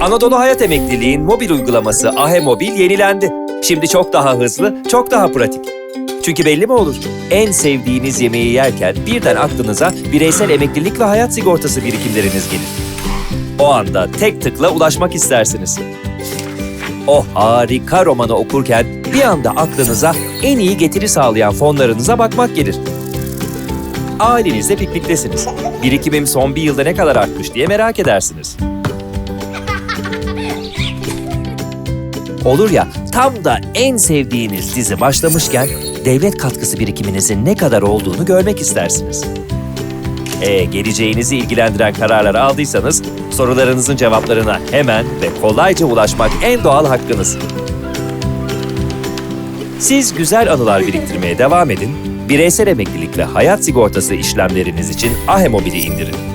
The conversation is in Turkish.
Anadolu Hayat Emekliliğin mobil uygulaması Ahe Mobil yenilendi. Şimdi çok daha hızlı, çok daha pratik. Çünkü belli mi olur? En sevdiğiniz yemeği yerken birden aklınıza bireysel emeklilik ve hayat sigortası birikimleriniz gelir. O anda tek tıkla ulaşmak istersiniz. O harika romanı okurken bir anda aklınıza en iyi getiri sağlayan fonlarınıza bakmak gelir. Ailenizle pikniktesiniz. Birikimim son bir yılda ne kadar artmış diye merak edersiniz. Olur ya tam da en sevdiğiniz dizi başlamışken devlet katkısı birikiminizin ne kadar olduğunu görmek istersiniz. E, geleceğinizi ilgilendiren kararları aldıysanız sorularınızın cevaplarına hemen ve kolayca ulaşmak en doğal hakkınız. Siz güzel anılar biriktirmeye devam edin, bireysel emeklilik ve hayat sigortası işlemleriniz için Ahe Mobil'i indirin.